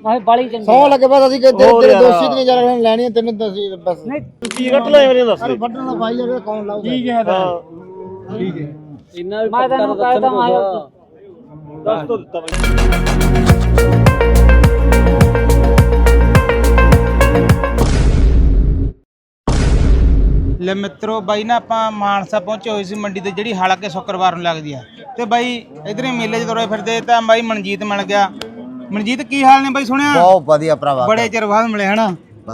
ਮੈਂ ਬਾਲੀ ਚੰਗੀ। ਸੌ ਲੱਗੇ ਬਸ ਅਸੀਂ ਕਿ ਤੇਰੇ ਤੇਰੇ। ਦੋਸਤੀ ਦੀਆਂ ਜਰਾ ਲੈਣੀ ਹੈ ਤੈਨੂੰ ਤਾਂ ਅਸੀਂ ਬਸ। ਨਹੀਂ ਕੀ ਕੱਟ ਲੈ ਮੇਰੇ ਦੱਸ ਦੇ? ਵੱਢਣ ਦਾ ਭਾਈ ਜਿਹੜਾ ਕੌਣ ਲਾਊਗਾ? ਠੀਕ ਹੈ ਠੀਕ ਹੈ। ਮੈਂ ਤੈਨੂੰ ਕਹਿਦਾ ਆਇਆ ਦੱਸ ਤੋਂ ਦਿੱਤਾ ਲੈ ਮਿੱਤਰੋ ਬਾਈ ਨਾ ਆਪਾਂ ਮਾਨਸਾ ਪਹੁੰਚੇ ਹੋਏ ਸੀ ਮੰਡੀ ਤੇ ਜਿਹੜੀ ਹਾਲਾਂਕਿ ਸ਼ੁੱਕਰਵਾਰ ਨੂੰ ਲੱਗਦੀ ਆ। ਤੇ ਬਾਈ ਇਧਰੇ ਮੇਲੇ 'ਚ ਤੁਰੇ ਫਿਰਦੇ ਤਾਂ ਬਾਈ ਮਨਜੀਤ ਮਿਲ ਗਿਆ। ਮਨਜੀਤ ਕੀ ਹਾਲ ਨੇ ਬਾਈ ਸੁਣਿਆ? ਬਹੁਤ ਵਧੀਆ ਭਰਾਵਾ। ਬੜੇ ਚਿਰ ਬਾਅਦ ਮਿਲੇ ਹਨਾ?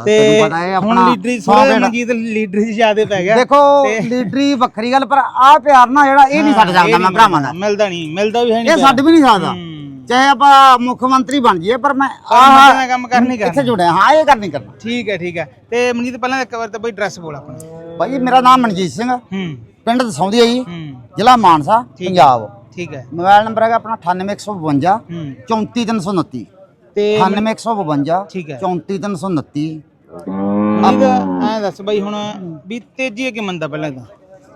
ਤੇ ਤੈਨੂੰ ਪਤਾ ਹੈ ਹੁਣ ਆਪਣਾ ਲੀਡਰੀ ਸੌ ਥੋੜਾ ਦਿਨ। ਮਨਜੀਤ ਲੀਡਰੀ ਜ਼ਿਆਦੇ ਪੈ ਗਿਆ। ਦੇਖੋ ਲੀਡਰੀ ਵੱਖਰੀ ਗੱਲ ਪਰ ਆ ਪਿਆਰ ਨਾ ਜਿਹੜਾ ਇਹ ਨਹੀਂ ਛੱਡ ਸਕਦਾ ਮੈਂ ਭਰਾਵਾਂ ਦਾ। ਮਿਲਦਾ ਨਹੀਂ ਮਿਲਦਾ ਵੀ ਹੈ ਨਹੀਂ ਇਹ ਛੱਡ ਵੀ ਨਹੀਂ ਸਕਦਾ। ਚਾਹੇ ਆਪਾਂ ਮੁੱਖ ਮੰਤਰੀ ਬਣ ਜਾਈਏ ਪਰ ਮੈਂ ਆਹ ਕੰਮ ਕਰ ਨਹੀਂ ਇੱਥੇ ਕਰਨਾ। ਜੁੜਿਆ ਹਾਂ ਇਹ ਕਰ ਨਹੀਂ ਕਰਨਾ। ਠੀਕ ਹੈ ਠੀਕ ਹੈ। ਤੇ ਮਨਜੀਤ ਪਹਿਲਾਂ ਇੱਕ ਵਾਰ ਤਾਂ ਬਾਈ ਡਰੈਸ ਬੋਲ ਆਪਣਾ। ਭਾਈ ਮੇਰਾ ਨਾਮ ਮਨਜੀਤ ਸਿੰਘ ਹੂੰ। ਪਿੰਡ ਦਸੌਂਦੀ ਹੈ ਜੀ। ਹੂੰ। ਜ਼ਿਲ੍ਹਾ ਮਾਨਸਾ ਠੀਕ। ਪੰਜਾਬ। ਠੀਕ ਹੈ। ਮੋਬਾਈਲ ਨੰਬਰ ਹੈਗਾ ਆਪਣਾ 98152 ਹੂੰ। 34329 ਤੇ 98152 ਠੀਕ ਹੈ। 34329 ਮਨਜੀਤ ਐਂ ਦੱਸ ਬਾਈ ਹੁਣ ਵੀ ਤੇਜੀ ਹੈ ਕਿ ਮੰਦਾ ਪਹਿਲਾਂ ਤਾਂ?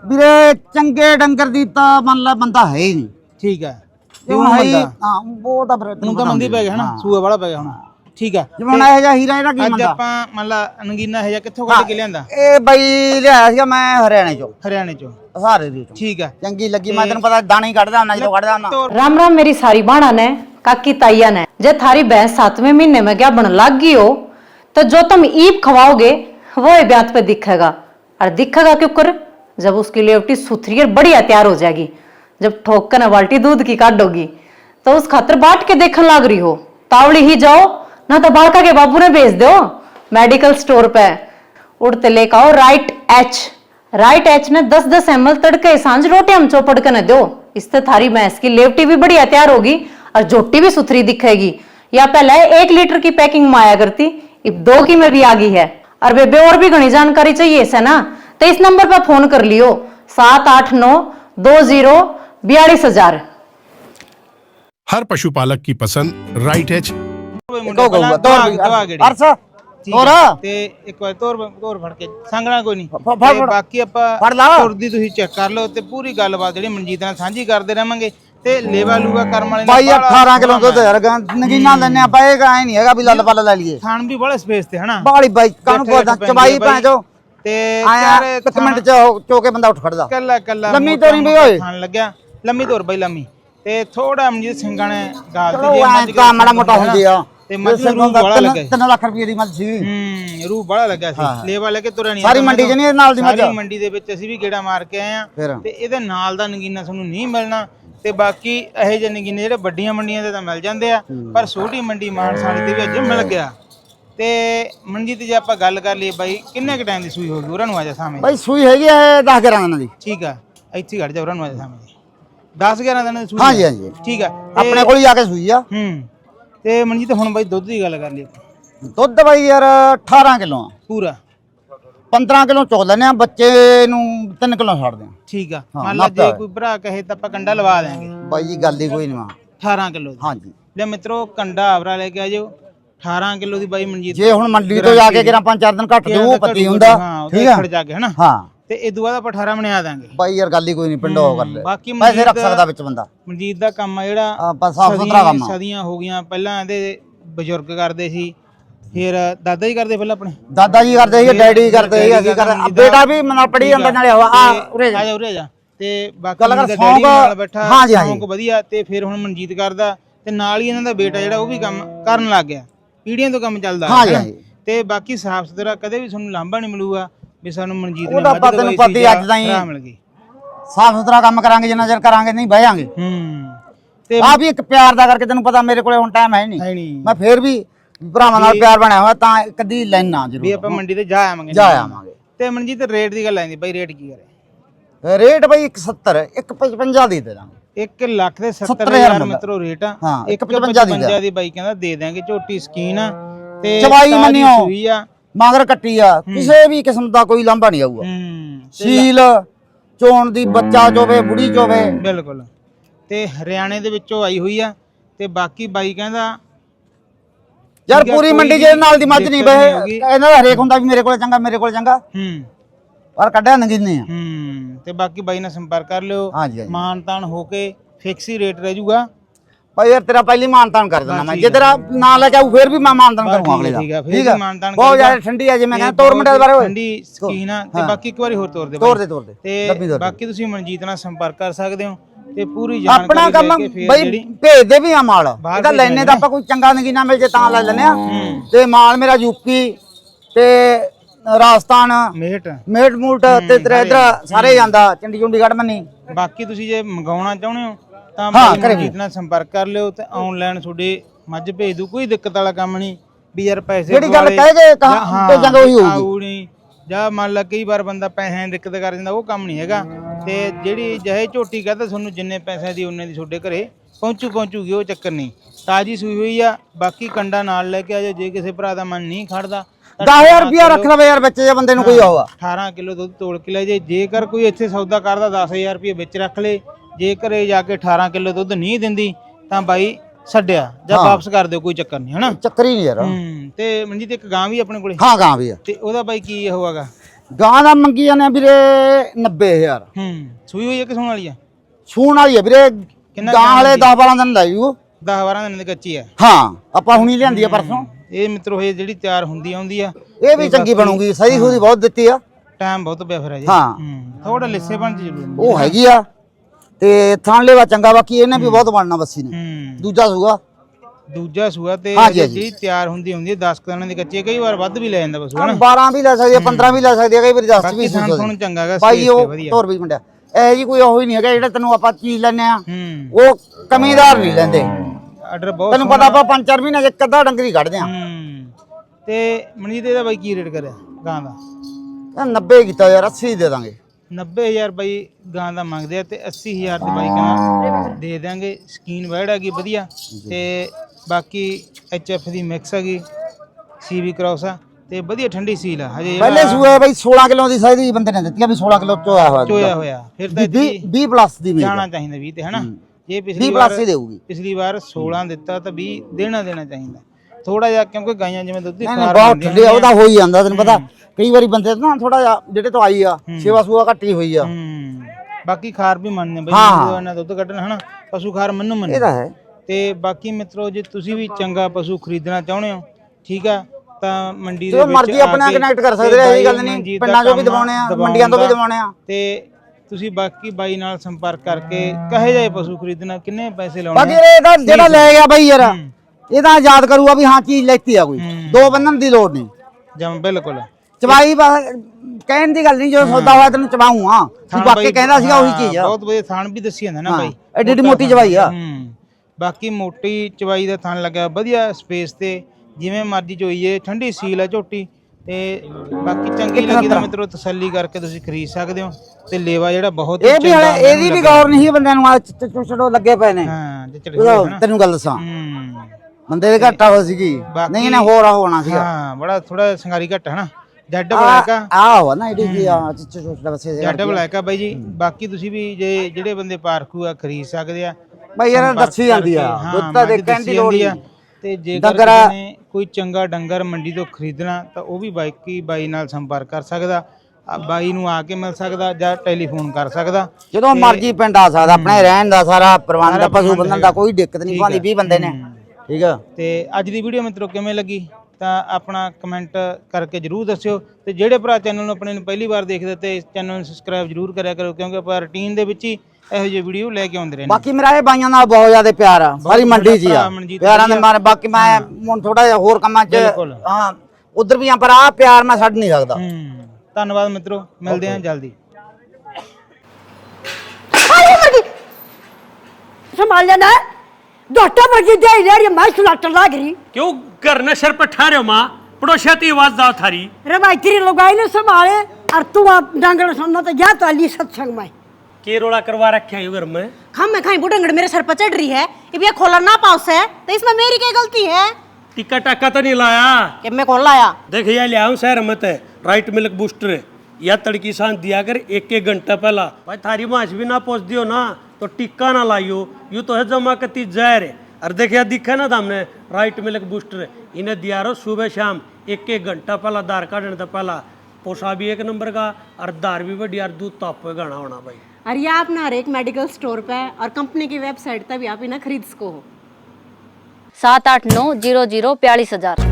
ਵੀਰੇ ਚੰਗੇ ਡੰਗਰ ਦੀ ਤਾਂ ਮੰਨ ਲਾ ਬੰਦਾ ਹੈ ਹੀ ਨਹੀਂ। ਠੀਕ ਹੈ। ਹੁਣ ਹੈ ਹੀ- ਹਾਂ ਉਹ ਤਾਂ ਫਿਰ ਹੁਣ ਤਾਂ ਮੰਦੀ ਪੈ ਗਿਆ ਹਨਾ ਸੂਆ ਵਾਲਾ ਪੈ ਗਿਆ ਹੁਣ। ਠੀਕ ਹੈ ਜਿਵੇਂ ਹੁਣ ਇਹ ਜਿਹਾ ਹੀਰਾ ਜਿਹੜਾ ਕੀ ਅੱਜ ਮੰਦਾ ਆਪਾਂ ਮੰਨ ਲਾ ਨਗੀਨਾ ਹੈ ਜਾਂ ਕਿੱਥੋਂ ਕੱਢ ਕੇ ਲਿਆਂਦਾ ਇਹ ਬਈ ਲਿਆਇਆ ਸੀਗਾ ਮੈਂ ਹਰਿਆਣੇ ਚੋਂ ਹਰਿਆਣੇ ਚੋਂ ਸਾਰੇ ਦੀ ਚੋਂ ਠੀਕ ਹੈ ਚੰਗੀ ਲੱਗੀ ਮੈਂ ਤੈਨੂੰ ਪਤਾ ਦਾਣੇ ਹੀ ਕੱਢਦਾ ਹੁੰਦਾ ਜਦੋਂ ਕੱਢਦਾ ਹੁੰਦਾ राम राम मेरी सारी बाणा ने काकी ताइया ने जे थारी भैंस सातवें महीने में क्या बन लाग गई हो तो जो तुम ईप खवाओगे वो ये ब्यात पे दिखेगा और दिखेगा क्यों कर जब उसकी लेवटी सुथरी और बढ़िया तैयार हो जाएगी जब ठोक कर ना बाल्टी दूध की काटोगी तो उस खातर बाट के देखने लाग रही हो तावड़ी ही जाओ ना तो बालका के बाबू ने भेज दो मेडिकल स्टोर पे। उड़ते लेकर आओ राइट एच राइट एच ने 10 10 एम तड़के, साँझ रोटी हम चौपड़ के न दो। इससे थारी भैंस की लेवटी भी बढ़िया तैयार होगी और झोटी भी सुथरी दिखेगी। या पहले एक लीटर की पैकिंग में आया करती अब दो की में भी आ गई है। और बेबे और भी घनी जानकारी चाहिए, इसे ना? तो इस नंबर पर फ़ोन कर लियो, सात आठ नौ दो ज़ीरो बयालीस हज़ार। हर पशुपालक की पसंद राइट एच ਓਏ ਮੁੰਡੇ ਕਹੋ ਪਹਿਲਾਂ ਕਹੂਗਾ ਤੋਰ ਦਵਾ- ਦਵਾ ਗੇੜੀ। ਅਰਸ ਠੀਕ ਤੋਰ। ਹੈ। ਤੇ ਇੱਕ ਵਾਰ ਤੋਰ ਤੋਰ ਫੜ ਕੇ ਸੰਗਣਾ ਕੋਈ ਨਹੀਂ। ਫ- ਫੜ- ਤੇ ਫੜ। ਬਾਕੀ ਆਪਾਂ ਫੜ ਲਾ। ਤੁਰਦੀ ਤੁਸੀਂ ਚੈੱਕ ਕਰ ਲਓ ਤੇ ਪੂਰੀ ਗੱਲਬਾਤ ਜਿਹੜੀ ਮਨਜੀਤ ਨਾਲ ਸਾਂਝੀ ਕਰਦੇ ਰਹਾਂਗੇ। ਤੇ ਲੇਵਾ ਲੂਗਾ ਕਰਮ ਵਾਲੇ ਬਾਈ ਬਾਹਲਾ 18 ਕਿਲੋ ਦੁੱਧ ਯਾਰ ਗਾਂ- ਨਗੀਨਾ ਲੈਣੇ ਆਪਾਂ ਇਹ ਐ ਨਹੀਂ ਹੈਗਾ ਵੀ ਲੱਲ ਪੱਲ ਲੈ ਲਈਏ। ਥਾਣ ਵੀ ਬੜਾ ਸਪੇਸ ਤੇ ਹਨਾ? ਬਾਲੀ ਬਾਈ ਕਾਨੂੰ ਬੈਠੇ ਕੋਦਾ ਬੈਠੇ ਚਬਾਈ ਜੋ ਤੇ ਆਇਆ ਚਾਰੇ ਇੱਕ ਮਿੰਟ ਚ ਉਹ ਚੋ ਕੇ ਬੰਦਾ ਉੱਠ ਖੜਦਾ। ਕੱਲਾ ਕੱਲਾ ਲੰਮੀ ਤੋਰੀ ਮੋਟਾ ਓਏ। ਥਾਣ ਲੱਗਿਆ। ਲੰਮੀ ਤੋਰ ਬਈ ਲੰਮੀ। ਤੇ ਥੋੜਾ ਮਨਜੀਤ ਸਿੰਘਾਂ ਨੇ ਗਾਲ ਚਲੋ ਐ ਤਾਂ ਮਾੜਾ ਮੋਟਾ ਹੁੰਦੀ ਆ ਤੇ ਮੱਝ ਨੂੰ ਰੂਹ ਬੜਾ ਲੱਗਾ ਸੀ। 3 ਲੱਖ ਰੁਪਏ ਦੀ ਮੱਝ ਸੀ। ਹੂੰ ਰੂਹ ਬੜਾ ਲੱਗਾ ਸੀ। ਲੇਵਾ ਲੈ ਕੇ ਤੁਰਿਆ ਨਹੀਂ ਸਾਰੀ ਮੰਡੀ ਇਹਦੇ ਨਾਲ ਦੀ ਮੱਝ। ਸਾਰੀ ਮੰਡੀ ਦੇ ਵਿੱਚ ਅਸੀਂ ਵੀ ਗੇੜਾ ਮਾਰ ਕੇ ਆਏ ਆ। ਤੇ ਇਹਦੇ ਨਾਲ ਦਾ ਨਗੀਨਾ ਤੁਹਾਨੂੰ ਨਹੀਂ ਮਿਲਣਾ। ਤੇ ਬਾਕੀ ਇਹੋ ਜਿਹੇ ਨਗੀਨੇ ਜਿਹੜੇ ਵੱਡੀਆਂ ਮੰਡੀਆਂ ਦੇ ਤਾਂ ਮਿਲ ਜਾਂਦੇ ਆ। ਪਰ ਛੋਟੀ ਮੰਡੀ ਮਾਨਸਾ ਵਾਲੀ ਤੇ ਵੀ ਅੱਜ ਮਿਲ ਗਿਆ। ਤੇ ਮਨਜੀਤ ਜੇ ਆਪਾਂ ਗੱਲ ਕਰ ਲਈਏ ਬਾਈ ਕਿੰਨੇ ਕ ਟਾਈਮ ਦੀ ਸੂਈ ਹੋਗੀ ਉਹਨਾਂ ਨੂੰ ਆ ਜਾ ਸਾਹਮਣੇ। ਬਾਈ ਸੂਈ ਹੈਗੀ ਐ 10 11 ਦਿਨਾਂ ਦੀ। ਠੀਕ ਆ। ਇੱਥੇ ਹੀ ਖੜ ਜਾ ਉਹਨਾਂ ਨੂੰ ਆ ਜਾ ਸਾਹਮਣੇ। 10 11 ਦਿਨਾਂ ਦੀ ਸੂਈ ਹਾਂਜੀ। ਹਾਂਜੀ। ਠੀਕ ਆ। ਤੇ- ਆਪਣੇ ਕੋਲ ਹੀ ਆ ਕੇ ਸੂਈ ਆ। ਹੂੰ। ਤੇ ਮਨਜੀਤ ਹੁਣ ਬਾਈ ਦੁੱਧ ਦੀ ਗੱਲ ਕਰ ਲਈਏ। ਦੁੱਧ ਬਾਈ ਯਾਰ 18 ਕਿਲੋ ਆ। ਪੂਰਾ? 15 ਕਿਲੋ ਚੋ ਲੈਨੇ ਆ ਬੱਚੇ ਨੂੰ 3 ਕਿਲੋ ਛੱਡਦੇ ਆ ਠੀਕ ਆ। ਹਾਂ, ਮੰਨ ਲਾ ਜੇ ਕੋਈ ਭਰਾ ਕਹੇ ਤਾਂ ਆਪਾਂ ਕੰਡਾ ਲਵਾ ਦੇਾਂਗੇ ਬਾਈ ਜੀ ਗੱਲ ਹੀ ਕੋਈ ਨਹੀਂ 18 ਕਿਲੋ ਦੀ। ਹਾਂਜੀ। ਲੈ ਮਿੱਤਰੋ ਕੰਡਾ ਆਵਰਾ ਲੈ ਕੇ ਆ ਜਾਓ 18 ਕਿਲੋ ਦੀ ਬਾਈ ਮਨਜੀਤ ਜੇ ਹੁਣ ਮੰਡੀ ਤੋਂ ਜਾ ਕੇ ਕਿਰਾਂ ਪੰਜ ਚਾਰ ਦਿਨ ਘੱਟ ਦੇਊ ਪੱਤੀ ਹੁੰਦਾ। ਹਾਂ ਠੀਕ ਆ? ਖੜ ਜਾ ਕੇ ਹਨਾ? ਹਾਂ। ਤੇ ਇਹ ਦੁਆ ਦਾ ਆਪਾਂ 18 ਬਣਾ ਦਾਂਗੇ। ਬਾਈ ਯਾਰ ਗੱਲ ਹੀ ਕੋਈ ਨਹੀਂ ਪਿੰਡੋਂ ਉਹ ਕਰ ਲੈ। ਬਾਕੀ ਪੈਸੇ ਰੱਖ ਮਨਜੀਤ- ਸਕਦਾ ਵਿੱਚ ਬੰਦਾ। ਮਨਜੀਤ ਦਾ ਕੰਮ ਆ ਜਿਹੜਾ ਆਪਾਂ ਸਾਫ਼ ਸੁਥਰਾ ਸਦੀਆਂ- ਕੰਮ ਆ। ਸਦੀਆਂ ਹੋ ਗਈਆਂ। ਪਹਿਲਾਂ ਇਹਦੇ ਬਜ਼ੁਰਗ ਕਰਦੇ ਸੀ ਫਿਰ ਦਾਦਾ ਜੀ ਕਰਦੇ ਪਹਿਲਾਂ ਆਪਣੇ? ਦਾਦਾ ਜੀ ਕਰਦੇ ਸੀ ਡੈਡੀ ਕਰਦੇ ਸੀ ਅਸੀਂ ਕਰਦੇ ਆ ਬੇਟਾ ਵੀ ਮਨਾ ਪੜੀ ਜਾਂਦਾ ਨਾਲੇ ਹਵਾ ਆ ਉਰੇ ਜਾ। ਆ ਜਾ ਉਰੇ ਜਾ। ਤੇ ਬਾਕੀ ਗੱਲ ਕਰ ਮਨਜੀਤ ਦਾ ਡੈਡੀ ਵੀ ਸ਼ੌਂਕ- ਨਾਲ ਬੈਠਾ ਹਾਂਜੀ, ਹਾਂਜੀ। ਸ਼ੌਂਕ ਵਧੀਆ ਤੇ ਫਿਰ ਹੁਣ ਮਨਜੀਤ ਕਰਦਾ ਤੇ ਨਾਲ ਹੀ ਇਹਨਾਂ ਦਾ ਬੇਟਾ ਜਿਹੜਾ ਉਹ ਵੀ ਕੰਮ ਕਰਨ ਲੱਗ ਗਿਆ। ਪੀੜ੍ਹੀਆਂ ਤੋਂ ਕੰਮ ਚੱਲਦਾ। ਆ ਰਿਹਾ। ਹਾਂਜੀ। ਤੇ ਬਾਕੀ ਸਾਫ਼ ਸੁਥਰਾ ਕਦੇ ਵੀ ਤੁਹਾਨੂੰ ਲਾਂਭਾ ਨਹੀਂ ਮਿਲੂਗਾ। ਵੀ ਸਾਨੂੰ ਮਨਜੀਤ ਨੇ ਉਹਦਾ ਮੱਝ ਪਤਾ ਦਵਾਈ ਤੈਨੂੰ ਸੀ ਪਤਾ ਹੀ ਜਾਂ ਅੱਜ ਤਾਈਂ। ਭਰਾ ਮਿਲ ਗਈ। ਸਾਫ਼ ਸੁਥਰਾ ਕੰਮ ਕਰਾਂਗੇ ਜਿੰਨਾ ਚਿਰ ਕਰਾਂਗੇ ਨਹੀਂ ਬਹਿ ਜਾਾਂਗੇ ਹੂੰ। ਤੇ ਆ ਵੀ ਇੱਕ ਪਿਆਰ ਦਾ ਕਰਕੇ ਤੈਨੂੰ ਪਤਾ ਮੇਰੇ ਕੋਲੇ ਹੁਣ ਟਾਈਮ ਹੈ ਨਹੀਂ। ਹੈ ਨਹੀਂ। ਮੈਂ ਫੇਰ ਵੀ ਭਰਾਵਾਂ ਨਾਲ ਪਿਆਰ ਬਣਿਆ ਹੋਇਆ ਤਾਂ ਕਦੀ ਲੈਣਾ ਵੀ ਜ਼ਰੂਰ ਆਪਾਂ ਮੰਡੀ ਤੇ ਜਾ ਆਵਾਂਗੇ। ਜਾ ਆਵਾਂਗੇ। ਤੇ ਮਨਜੀਤ ਰੇਟ ਦੀ ਗੱਲ ਆਂਦੀ ਬਾਈ ਰੇਟ ਕੀ ਕਰੇ? ਰੇਟ ਬਈ 170 155 ਦੇ ਦੇ ਦਾਂਗੇ। 1 ਲੱਖ ਦੇ 70,000 70000 ਮੁੱਲ। ਮਿੱਤਰੋ ਰੇਟ ਆ। ਹਾਂ, ਇੱਕ 155 ਦੀ 55 ਦੀ ਬਾਈ ਕਹਿੰਦਾ ਦੇ ਦਾਂਗੇ ਝੋਟੀ ਸਕੀਨ ਆ। ਤੇ ਚਵਾਈ ਤਾਜ਼ੀ ਮੰਨਿਓ। ਸੂਈ ਆ। ਮਗਰ ਕੱਟੀ ਆ ਕਿਸੇ ਵੀ ਕਿਸਮ ਦਾ ਕੋਈ ਲਾਂਭਾ ਨਹੀਂ ਆਊਗਾ। ਸੀਲ ਚੋਣ ਦੀ ਬੱਚਾ ਚੋਵੇ ਬੁੜੀ ਚੋਵੇ। ਬਿਲਕੁਲ। ਤੇ ਹਰਿਆਣੇ ਦੇ ਵਿੱਚੋਂ ਆਈ ਹੋਈ ਆ ਤੇ ਬਾਕੀ ਬਾਈ ਕਹਿੰਦਾ ਯਾਰ ਪੂਰੀ ਮੰਡੀ ਜੇ ਨਾਲ ਦੀ ਮੱਝ ਨਹੀਂ ਹੋਊਗੀ। ਇਹਨਾਂ ਦਾ ਹਰੇਕ ਹੁੰਦਾ ਵੀ ਮੇਰੇ ਕੋਲੇ ਚੰਗਾ ਮੇਰੇ ਕੋਲੇ ਚੰਗਾ। ਹੂੰ। ਪਰ ਕੱਢਿਆ ਨਗੀਨੇ ਆ। ਹੂੰ। ਤੇ ਬਾਕੀ ਬਾਈ ਨਾਲ ਸੰਪਰਕ ਕਰ ਲਿਓ। ਹਾਂਜੀ ਹਾਂਜੀ। ਮਾਨ ਤਾਨ ਹੋ ਕੇ ਫਿਕਸ ਹੀ ਰੇਟ ਰਹਿ ਜਾਊਗਾ। ਭਾਈ ਯਾਰ ਤੇਰਾ ਪਹਿਲੀ ਮਾਨਤਾਨ ਕਰ ਦਿੰਦਾ ਮੈਂ। ਜੇ ਤੇਰਾ ਨਾਂ ਲੈ ਕੇ ਆਊ ਫਿਰ ਵੀ ਮੈਂ ਮਾਨਤਾਨ ਕਰੂੰਗਾ ਅਗਲੇ ਦਾ। ਠੀਕ ਹੈ, ਫਿਰ ਮਾਨਤਾਨ ਬਹੁਤ। ਜ਼ਿਆਦਾ ਠੰਡੀ ਆ ਜਿਵੇਂ ਤੇ ਕਹਿੰਦਾ ਤੋਰ ਦੇ ਬਾਰੇ ਠੰਡੀ ਸਕੀਨ ਆ ਤੇ। ਬਾਕੀ ਇੱਕ ਵਾਰੀ ਹੋਰ ਤੋਰ ਦੇ ਤੋਰ। ਦੇ ਤੋਰ ਦੇ। ਤੇ ਦੇ। ਬਾਕੀ ਤੁਸੀਂ ਮਨਜੀਤ ਨਾਲ ਸੰਪਰਕ ਕਰ ਸਕਦੇ ਹੋ ਤੇ ਪੂਰੀ ਜਾਣਕਾਰੀ ਆਪਣਾ ਕੰਮ ਬਈ ਭੇਜਦੇ ਵੀ ਆ ਮਾਲ। ਇਹਦਾ ਲੈਨੇ ਤਾਂ ਆਪਾਂ ਕੋਈ ਚੰਗਾ ਨਗੀਨਾ ਮਿਲ ਜੇ ਤਾਂ ਲੈ ਲੈਨੇ ਆ। ਤੇ ਮਾਲ ਮੇਰਾ ਯੂਪੀ ਤੇ ਰਾਜਸਥਾਨ ਮੇਟ। ਮੇਟ ਮੂਟ ਤੇ ਤੇਰਾ ਇਧਰ ਸਾਰੇ ਜਾਂਦਾ ਚੰਡੀ ਚੁੰਡੀਗੜ੍ਹ ਮੰਨੀ। ਬਾਕੀ ਤੁਸੀਂ ਜੇ ਮੰਗਾਉਣਾ ਚਾਹੁੰਦੇ ਹੋ ਤਾਂ ਹਾਂ, ਬਾਈ ਮਨਜੀਤ ਨਾਲ ਸੰਪਰਕ ਕਰ ਲਿਓ ਤੇ ਆਨਲਾਈਨ ਤੁਹਾਡੇ ਮੱਝ ਭੇਜ ਦੂ ਕੋਈ ਦਿੱਕਤ ਵਾਲਾ ਕੰਮ ਨਹੀਂ ਵੀ ਯਾਰ ਪੈਸੇ ਜਿਹੜੀ ਗੱਲ ਕਹਿ ਕੇ ਤਾਂ ਜਾਂ ਹਾਂ, ਭੇਜਾਂਗੇ ਉਹੀ ਹੋਊਗੀ। ਆਊ ਨਹੀਂ। ਜਾਂ ਮੰਨ ਲਾ ਕਈ ਵਾਰ ਬੰਦਾ ਪੈਸਿਆਂ ਦੀ ਦਿੱਕਤ ਕਰ ਜਾਂਦਾ ਉਹ ਕੰਮ ਨਹੀਂ ਹੈਗਾ। ਤੇ ਜਿਹੜੀ ਜਹੇ ਝੋਟੀ ਕਹਦਾ ਤੁਹਾਨੂੰ ਜਿੰਨੇ ਪੈਸਿਆਂ ਦੀ ਉਹਨੇ ਦੀ ਤੁਹਾਡੇ ਘਰੇ ਪਹੁੰਚੂ ਪਹੁੰਚੂਗੀ ਉਹ ਚੱਕਰ ਨਹੀਂ। ਤਾਜੀ ਸੂਈ ਹੋਈ ਆ ਬਾਕੀ ਕੰਡਾ ਨਾਲ ਲੈ ਕੇ ਆ ਜਾਓ ਜੇ ਕਿਸੇ ਭਰਾ ਦਾ ਮਨ ਨਹੀਂ ਖੜਦਾ 10000 ਰੁਪਿਆ ਰੱਖ ਲਵੇ ਯਾਰ ਬੱਚੇ ਜੇ ਬੰਦੇ ਨੂੰ ਕੋਈ ਆਊਗਾ 18 ਕਿਲੋ ਦੁੱਧ ਤੋਲ ਕੇ ਲੈ ਜੇ। ਜੇਕਰ ਕੋਈ ਇੱਥੇ ਸੌਦਾ ਕਰਦਾ 10000 ਰੁਪਏ ਵਿੱਚ ਰੱਖ ਲੇ। ਜੇ ਘਰੇ ਜਾ ਕੇ 18 ਕਿਲੋ ਦੁੱਧ ਨਹੀਂ ਦਿੰਦੀ ਤਾਂ ਬਾਈ ਛੱਡਿਆ ਜਾਂ। ਵਾਪਸ ਕਰ ਦਿਓ ਕੋਈ ਚੱਕਰ ਨਹੀਂ ਹਨਾ? ਚੱਕਰ ਹੀ ਨਹੀਂ ਯਾਰ। ਹੂੰ ਤੇ ਮਨਜੀਤ ਇੱਕ ਗਾਂ ਵੀ ਆਪਣੇ ਕੋਲੇ? ਹਾਂ ਗਾਂ ਵੀ ਆ। ਤੇ ਉਹਦਾ ਬਾਈ ਕੀ ਹੋਵਾਗਾ ਗਾਂ ਦਾ ਮੰਗੀ ਜਾਂਦੇ ਆ ਵੀਰੇ 90000 ਹੂੰ ਸੂਈ ਹੋਈ ਹੈ ਕਿ ਸੂਣ ਵਾਲੀ ਆ? ਸੂਣ ਵਾਲੀ ਆ ਵੀਰੇ। ਕਿੰਨਾ ਗਾਂ ਵਾਲੇ ਦੀ? 10 12 ਦਿਨ ਲਾਈਓ 10 12 ਦਿਨ ਦੀ ਕੱਚੀ ਆ। ਹਾਂ ਆਪਾਂ ਹੁਣੀ ਲਿਆਂਦੀ ਆ ਪਰਸੋਂ। ਇਹ ਮਿੱਤਰੋ ਇਹ ਜਿਹੜੀ ਤਿਆਰ ਹੁੰਦੀ ਆਉਂਦੀ ਆ ਇਹ ਵੀ ਚੰਗੀ ਬਣੂਗੀ ਸਹੀ ਸੂਦੀ ਬਹੁਤ ਦਿੱਤੀ ਆ। ਟਾਈਮ ਬਹੁਤ ਪਿਆ ਫਿਰ ਅਜੇ ਹਾਂ। ਹੂੰ ਥੋੜਾ ਲਿੱਸੇ ਬਣ ਜ਼ਰੂਰ। ਉਹ ਹੈਗੀ ਆ। ਤੇ ਥਾਂ ਲੈਵਾ ਚੰਗਾ ਬਾਕੀ ਇਹਨੇ ਵੀ ਬਹੁਤ ਬਣਨਾ ਬੱਸੀ ਨੇ। ਹੂੰ। ਦੂਜਾ ਸੂਗਾ ਦੂਜਾ ਸੂਆ ਤੇ ਹਾਂਜੀ, ਅਜੇ ਹਾਂਜੀ। ਜਿਹੜੀ ਤਿਆਰ ਹੁੰਦੀ ਹੁੰਦੀ ਹੈ 10 ਦਿਨਾਂ ਦੀ ਕੱਚੀ ਆ, ਕਈ ਵਾਰ ਵੱਧ ਵੀ ਲੈ ਜਾਂਦਾ ਪਸ਼ੂ ਹਨਾ? 12 ਵੀ ਲੈ ਸਕਦੀ ਆ 15 ਵੀ ਲੈ ਸਕਦੀ ਆ ਕਈ ਵਾਰੀ 10 ਵੀ ਬਾਕੀ ਸੂ ਥਣ ਸਕਦੀ ਥਣ ਚੰਗਾ ਹੈਗਾ ਭਾਈ ਤੇ ਉਹ ਵਧੀਆ। ਵੀ ਮੁੰਡਿਆ ਇਹ ਜੀ ਕੋਈ ਉਹ ਹੀ ਨਹੀਂ ਹੈਗਾ ਜਿਹੜਾ ਤੈਨੂੰ ਆਪਾਂ ਚੀਜ਼ ਲੈਨੇ ਆ। ਹੂੰ। ਉਹ ਕਮੀਦਾਰ ਨਹੀਂ ਲੈਂਦੇ। ਆਰਡਰ ਬਹੁਤ ਤੈਨੂੰ ਪਤਾ ਆਪਾਂ ਪੰਜ ਚਾਰ ਮਹੀਨੇ ਇੱਕ ਅੱਧਾ ਡੰਗਰੀ ਕੱਢਦੇ ਆ ਹੂੰ। ਤੇ ਮਨਜੀਤ ਇਹਦਾ ਬਾਈ ਕੀ ਰੇਟ ਕਰਿਆ ਗਾਂ ਦਾ? ਇਹ 90 ਕੀਤਾ ਯਾਰ 80 ਦੇ ਦਾਂਗੇ। 90000 ਬਾਈ ਗਾਂ ਦਾ ਮੰਗਦੇ ਆ ਤੇ 80000 ਤੇ ਬਾਈ ਕਹਿੰਦਾ ਦੇ ਦਾਂਗੇ ਸਕੀਨ ਵੈੜ ਹੈਗੀ ਵਧੀਆ। ਤੇ ਬਾਕੀ ਐਚਐਫ ਦੀ ਮਿਕਸ ਹੈਗੀ ਸੀਵੀ ਕ੍ਰਾਸ ਆ ਤੇ ਵਧੀਆ ਠੰਡੀ ਸੀਲ ਆ। ਹਜੇ ਪਹਿਲੇ ਸੂਏ ਬਈ 16 ਕਿਲੋ ਦੀ ਸਾਈਜ਼ ਦੀ ਬੰਦੇ ਨੇ ਦਿੱਤੀ ਆ ਵੀ 16 ਕਿਲੋ ਚੋਇਆ ਹੋਇਆ ਚੋਇਆ ਹੋਇਆ। ਫਿਰ ਤਾਂ 20 ਇਹਦੀ 20 ਪਲੱਸ ਦੀ ਵੀ ਜਾਣਾ ਚਾਹੀਦਾ 20 ਤੇ ਹਨਾ? ਜੇ 20 ਪਿਛਲੀ ਵਾਰ ਪਲੱਸ ਹੀ ਦੇਊਗੀ। ਪਿਛਲੀ ਵਾਰ 16 ਦਿੱਤਾ ਤਾਂ 20 ਦੇਣਾ ਦੇਣਾ ਚਾਹੀਦਾ। ਥੋੜਾ ਜਿਹਾ ਕਿਉਂਕਿ ਗਾਈਆਂ ਜਿਵੇਂ ਦੁੱਧ ਦੀ ਨਹੀਂ ਬਹੁਤ ਠੰਡੇ ਉਹਦਾ ਹੋ ਹੀ ਜਾਂਦਾ ਤੈਨੂੰ ਪਤਾ ਕਈ ਵਾਰੀ ਬੰਦੇ ਨਾ ਥੋੜਾ ਜਿਹਾ ਜਿਹੜੇ ਤੋਂ ਆਈ ਆ ਸੇਵਾ ਸੂਆ ਘੱਟੀ ਹੋਈ ਆ। ਹੂੰ। ਬਾਕੀ ਖਾਰ ਵੀ ਮੰਨਦੇ ਬਈ। ਜਦੋਂ ਇਹਨਾਂ ਦੁੱਧ ਕੱਢਣਾ ਹਨਾ ਪਸ਼ੂ ਖਾਰ ਮੰਨੂ ਮੰਨ। ਇਹ ਤਾਂ ਹੈ। ਤੇ ਬਾਕੀ ਮਿੱਤਰੋ ਜੇ ਤੁਸੀਂ ਵੀ ਚੰਗਾ ਪਸ਼ੂ ਖਰੀਦਣਾ ਚਾਹੁੰਦੇ ਹੋ ਠੀਕ ਆ ਤਾਂ ਮੰਡੀ ਦੇ ਜੋ ਵਿੱਚ ਮਰਜ਼ੀ ਆਪਣਾ ਕਨੈਕਟ ਕਰ ਸਕਦੇ ਆ ਇਹ ਗੱਲ ਨਹੀਂ ਪਿੰਡਾਂ ਚੋਂ ਵੀ ਦਿਵਾਉਣੇ ਆ ਮੰਡੀਆਂ ਤੋਂ ਵੀ ਦਿਵਾਉਣੇ ਆ। ਤੇ ਤੁਸੀਂ ਬਾਕੀ ਬਾਈ ਨਾਲ ਸੰਪਰਕ ਕਰਕੇ ਕਹੇ ਜਾਏ ਪਸ਼ੂ ਖਰੀਦਣਾ ਕਿੰਨੇ ਪੈਸੇ ਲਾਉਣੇ ਬਾਕੀ ਇਹ ਤਾਂ ਜਿਹੜਾ ਲੈ ਗਿਆ ਬਈ ਯਾਰ ਇਹ ਤਾਂ ਯਾਦ ਕਰੂਗਾ ਵੀ ਹਾਂ ਚੀਜ਼ ਲੈਤੀ ਆ ਕੋਈ। ਹੂੰ। ਦੋ ਬੰਨਣ ਦੀ ਲੋੜ ਨਹੀਂ। ਜਮ ਬਿਲਕੁਲ। ਚਵਾਈ ਬਸ ਕਹਿਣ ਦੀ ਗੱਲ ਨਹੀਂ ਜਦੋਂ ਸੌਦਾ ਹੋਇਆ ਤੈਨੂੰ ਚਵਾਉਂ ਆ ਤੂੰ ਬਾਕੀ ਬਾਈ- ਕਹਿੰਦਾ ਸੀਗਾ ਉਹੀ ਹਾਂ, ਚੀਜ਼ ਆ। ਬਹੁਤ ਵਧੀਆ ਥਾਣ ਵੀ ਦੱਸੀ ਜਾਂਦਾ ਨਾ ਹਾਂ, ਬਾਈ। ਐਡੀ ਐਡੀ ਮੋਟੀ ਚਵਾਈ ਆ। ਹੂੰ। ਬਾਕੀ ਮੋਟੀ ਚਵਾਈ ਦਾ ਥਣ ਲੱਗਾ ਵਧੀਆ ਸਪੇਸ ਤੇ ਜਿਵੇਂ ਮਰਜ਼ੀ ਚੋਈਏ ਠੰਡੀ ਸੀਲ ਹੈ ਝੋਟੀ। ਤੇ ਬਾਕੀ ਚੰਗੀ ਲੱਗੀ ਤਾਂ ਮਿੱਤਰੋ ਤਸੱਲੀ ਕਰਕੇ ਤੁਸੀਂ ਖਰੀਦ ਸਕਦੇ ਹੋ ਤੇ ਲੇਵਾ ਜਿਹੜਾ ਬਹੁਤ ਇਹ ਵੀ ਹਲੇ ਇਹਦੀ ਵੀ ਗੌਰ ਨਹੀਂ ਸੀ ਬੰਦਿਆਂ ਨੂੰ ਆ ਚੁੱਚੜੋ ਲੱਗੇ ਪਏ ਨੇ। ਹਾਂ ਜੇ ਚੜੇ ਨਾ। ਤੈਨੂੰ ਗੱਲ ਦੱਸਾਂ। ਹੂੰ। ਬੰਦੇ ਦੇ ਘਾਟਾ ਹੋ ਸੀਗੀ। ਨਹੀਂ ਇਹਨੇ ਹੋਰ ਹੋਣਾ ਸੀਗਾ। ਹਾਂ ਬੜਾ ਥੋੜਾ ਸਿੰਗਾਰੀ ਘੱਟ ਹੈ ਨਾ। ਜੱਡ ਬਲੈਕ ਆ। ਆ ਹੋ ਨਾ ਇਹਦੀ ਕੀ ਆ ਚੁੱਚੜਾ ਬਸੇ ਜੱਡ ਬਲੈਕ ਆ ਬਾਈ ਜੀ। ਬਾਕੀ ਤੁਸੀਂ ਵੀ ਜੇ ਜਿਹੜੇ ਬੰਦੇ ਪਾਰਖੂ ਆ ਖਰੀਦ ਸਕਦੇ ਆ। ਬਈ ਯਾਰ ਦੱਸੀ ਜਾਂਦੀ ਆ। ਦੁੱਧ ਤਾਂ ਦੇਖਣ ਦੀ ਲੋੜ ਆ। ਤੇ ਜੇਕਰ ਕਿਸੇ ਨੇ ਕੋਈ ਚੰਗਾ ਡੰਗਰ ਮੰਡੀ ਤੋਂ ਖਰੀਦਣਾ ਤਾਂ ਉਹ ਵੀ ਬਾਈਕੀ ਬਾਈ ਨਾਲ ਸੰਪਰਕ ਕਰ ਸਕਦਾ। ਆ ਬਾਈ ਨੂੰ ਆ ਕੇ ਮਿਲ ਸਕਦਾ ਜਾਂ ਟੈਲੀਫੋਨ ਕਰ ਸਕਦਾ। ਜਦੋਂ ਮਰਜ਼ੀ ਪਿੰਡ ਆ ਸਕਦਾ ਆਪਣੇ ਰਹਿਣ ਦਾ ਸਾਰਾ ਪ੍ਰਬੰਧ ਦਾ ਪਸ਼ੂ ਬੰਧਨ ਦਾ ਕੋਈ ਦਿੱਕਤ ਨਹੀਂ ਪਾਉਂਦੀ 20 ਬੰਦੇ ਨੇ। ਠੀਕ ਆ। ਤੇ ਅੱਜ ਦੀ ਵੀਡੀਓ ਮਿੱਤਰੋ ਕਿਵੇਂ ਲੱਗੀ? ਤਾਂ ਆਪਣਾ ਕਮੈਂਟ ਕਰਕੇ ਜਰੂਰ ਦੱਸਿਓ। ਤੇ ਜਿਹੜੇ ਭਰਾ ਚੈਨਲ ਨੂੰ ਆਪਣੇ ਨੂੰ ਪਹਿਲੀ ਵਾਰ ਦੇਖਦੇ ਤੇ ਚੈਨਲ ਨੂੰ ਸਬਸਕ੍ਰਾਈਬ ਜਰੂਰ ਕਰਿਆ ਕਰੋ ਕਿਉਂਕਿ ਆਪਾਂ ਰੁਟੀਨ ਦੇ ਵਿੱਚ ਹੀ ਇਹੋ ਜਿਹੇ ਵੀਡੀਓ ਲੈ ਕੇ ਆਉਂਦੇ ਰਹਿੰਦੇ ਬਾਕੀ ਮੇਰਾ ਇਹ ਬਾਈਆਂ ਨਾਲ ਬਹੁਤ ਜ਼ਿਆਦਾ ਪਿਆਰ ਆ ਸਾਰੀ ਮੰਡੀ 'ਚ ਹੀ ਭਰਾ ਆ ਮਨਜੀਤ ਪਿਆਰਾਂ ਦੇ ਮਾਰੇ ਬਾਕੀ ਮੈਂ ਹੁਣ ਥੋੜਾ ਜਿਹਾ ਹੋਰ ਕੰਮਾਂ 'ਚ ਬਿਲਕੁਲ। ਹਾਂ ਉਧਰ ਵੀ ਆ ਪਰ ਆ ਪਿਆਰ ਮੈਂ ਛੱਡ ਨਹੀਂ ਸਕਦਾ ਹੂੰ ਧੰਨਵਾਦ ਮਿੱਤਰੋ ਮਿਲਦੇ ਹਾਂ ਜਲਦੀ संभाल लेना है डॉक्टर पर की दे रही है मैं सुलाटर लाग रही क्यों घर न सर पर ठहरे हो माँ पड़ोसिया आवाज दाओ थारी रे भाई तेरी लुगाई ने संभाले और तू आप डांगड़ सुनना तो जा तो अली सत्संग में के रोड़ा करवा रखे हैं घर में हम मैं खाई बुटंगड़ मेरे सर पर चढ़ रही है ये भैया खोला ना पाउस है तो इसमें मेरी क्या गलती है टिक्का टाका तो नहीं लाया कि मैं कौन लाया देख ये ले आऊं शहर मत है राइट मिल्क बूस्टर या तड़की सांस दिया कर एक एक घंटा पहला भाई थारी माछ भी ना पहुंच दियो ना तो टिक्का ना लाइयो यूं तो है जमा कती जहर है और देखिए दिखा ना था हमने राइट मिल्क बूस्टर इन्हें दिया रो सुबह शाम एक एक घंटा पहला दार काटने तो पहला पोसा भी एक नंबर का और दार भी बढ़िया और दूध ताप पे गाना होना भाई और ये आप ना हर एक मेडिकल स्टोर पे और कंपनी की वेबसाइट पे भी आप इन्हें खरीद सको हो सात आठ नौ जीरो जीरो बयालीस हजार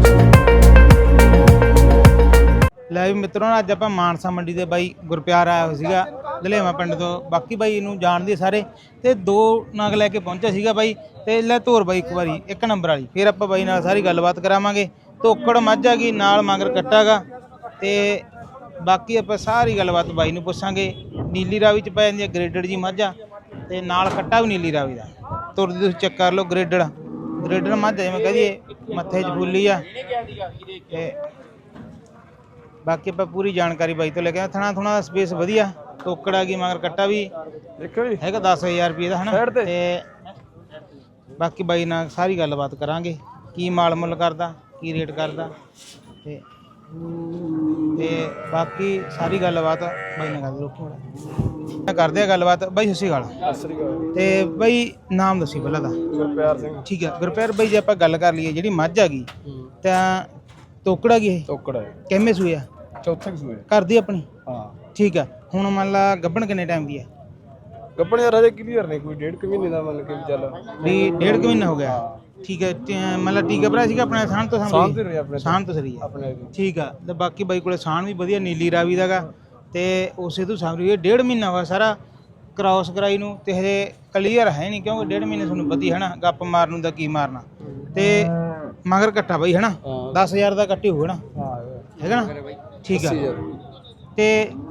ਲੈ ਵੀ ਮਿੱਤਰੋ ਅੱਜ ਆਪਾਂ ਮਾਨਸਾ ਮੰਡੀ ਦੇ ਬਾਈ ਗੁਰਪਿਆਰ ਆਇਆ ਹੋਇਆ ਸੀਗਾ ਦਲੇਵਾ ਪਿੰਡ ਤੋਂ ਬਾਕੀ ਬਾਈ ਇਹਨੂੰ ਜਾਣਦੇ ਸਾਰੇ ਤੇ ਦੋ ਨਗ ਲੈ ਕੇ ਪਹੁੰਚਿਆ ਸੀਗਾ ਬਾਈ ਤੇ ਲੈ ਧੋਰ ਬਾਈ ਇੱਕ ਵਾਰੀ ਇੱਕ ਨੰਬਰ ਵਾਲੀ ਫਿਰ ਆਪਾਂ ਬਾਈ ਨਾਲ ਸਾਰੀ ਗੱਲਬਾਤ ਕਰਾਵਾਂਗੇ ਧੋਕੜ ਮੱਝ ਆ ਗਈ ਨਾਲ ਮਗਰ ਕੱਟਾਗਾ ਤੇ ਬਾਕੀ ਆਪਾਂ ਸਾਰੀ ਗੱਲਬਾਤ ਬਾਈ ਨੂੰ ਪੁੱਛਾਂਗੇ। ਨੀਲੀ ਰਾਵੀ ਚ ਪੈ ਜਾਂਦੀ ਹੈ ਗ੍ਰੇਡਡ ਜੀ ਮੱਝ ਆ ਤੇ ਨਾਲ ਕੱਟਾ ਵੀ ਨੀਲੀ ਰਾਵੀ ਦਾ। ਤੁਰਦੀ ਤੁਸੀਂ ਚੈੱਕ ਕਰ ਲਓ ਗ੍ਰੇਡਡ ਗ੍ਰੇਡਡ ਮੱਝ ਆ ਜਿਵੇਂ ਕਹਦੀਏ ਮੱਥੇ 'ਚ ਫੁੱਲੀ ਆ। ਤੇ ਬਾਕੀ ਆਪਾਂ ਪੂਰੀ ਜਾਣਕਾਰੀ ਬਾਈ ਤੋਂ ਲੈ ਕੇ ਆਏ। ਥਣਾ ਥੁਣਾ ਦਾ ਸਪੇਸ ਵਧੀਆ ਟੋਕੜ ਆ ਗਈ ਮਗਰ ਕੱਟਾ ਵੀ। ਦੇਖੋ ਜੀ। ਹੈਗਾ 10000 ਰੁਪਏ ਦਾ ਹਨਾ? ਤੇ ਬਾਕੀ ਬਾਈ ਨਾਲ ਸਾਰੀ ਗੱਲਬਾਤ ਕਰਾਂਗੇ। ਕੀ ਮਾਲ ਮੁੱਲ ਕਰਦਾ ਕੀ ਰੇਟ ਕਰਦਾ ਤੇ ਤੇ ਬਾਕੀ ਸਾਰੀ ਗੱਲਬਾਤ ਬਾਈ ਨਾਲ ਕਰਦੇ ਰੋਕੋ ਕਰਦੇ ਆ ਗੱਲਬਾਤ। ਬਾਈ ਸ੍ਰੀ ਅਕਾਲ। ਤੇ ਬਾਈ ਨਾਮ ਦੱਸੀ ਪਹਿਲਾਂ ਦਾ ਗੁਰਪਿਆਰ ਸਿੰਘ। ਠੀਕ ਹੈ ਗੁਰਪਿਆਰ ਬਾਈ ਜੇ ਆਪਾਂ ਗੱਲ ਕਰ ਲਈਏ ਜਿਹੜੀ ਮੱਝ ਆ ਗਈ ਤਾਂ ਤੋਕੜਾ ਗਈ ਇਹ ਟੋਕੜ ਹੈ। ਕਿੰਮੇ ਸੂਏ ਆ? ਚੌਥੇ ਸੂਏ। ਘਰ ਦੀ ਆਪਣੀ? ਹਾਂ। ਠੀਕ ਆ। ਹੁਣ ਮੰਨ ਲਾ ਗੱਭਣ ਕਿੰਨੇ ਟਾਈਮ ਦੀ ਆ? ਗੱਪਣ ਯਾਰ ਹਜੇ ਕਲੀਅਰ ਨਹੀਂ ਕੋਈ ਡੇਢ ਕੁ ਮਹੀਨੇ ਦਾ ਮੰਨ ਕੇ ਚੱਲ। ਵੀ ਡੇਢ ਕੁ ਮਹੀਨਾ ਹੋ ਗਿਆ। ਠੀਕ ਹੈ ਤੇ ਲਾ ਟੀਕਾ ਭਰਾ ਸੀਗਾ ਆਪਣੇ ਸਾਨ ਤੋਂ ਸਾਂਭ। ਸਾਹਮਣੇ ਤੇ ਰਹੇ ਆਪਣੇ ਸਾਨ ਤੋਂ। ਸਰੀ ਆ ਆਪਣੇ ਠੀਕ ਆ ਤੇ ਬਾਕੀ ਬਾਈ ਕੋਲੇ ਸਾਨ ਵੀ ਵਧੀਆ ਨੀਲੀ ਰਾਵੀ ਦਾਗਾ ਤੇ ਉਸੇ ਤੋਂ ਸਾਹਮਣੇ ਇਹ ਡੇਢ ਮਹੀਨਾ ਹੋਇਆ ਸਾਰਾ ਕ੍ਰਾਸ ਕਰਾਈ ਨੂੰ ਤੇ ਹਜੇ ਕਲੀਅਰ ਹੈ ਨਹੀਂ ਕਿਉਂਕਿ ਡੇਢ ਮਹੀਨੇ ਤੁਹਾਨੂੰ ਪਤੀ ਹੈ ਨਾ ਗੱਪ ਮਾਰਨ ਨੂੰ ਦਾ ਕੀ ਮਾਰਨਾ। ਤੇ ਮਗਰ ਕੱਟਾ ਬਾਈ ਹੈ ਨਾ? 10000 ਦਾ ਕੱਟੀ ਹੋਊਗਾ ਨਾ? ਹਾਂ ਹੈਗਾ ਨਾ? ਠੀਕ ਆ। ਤੇ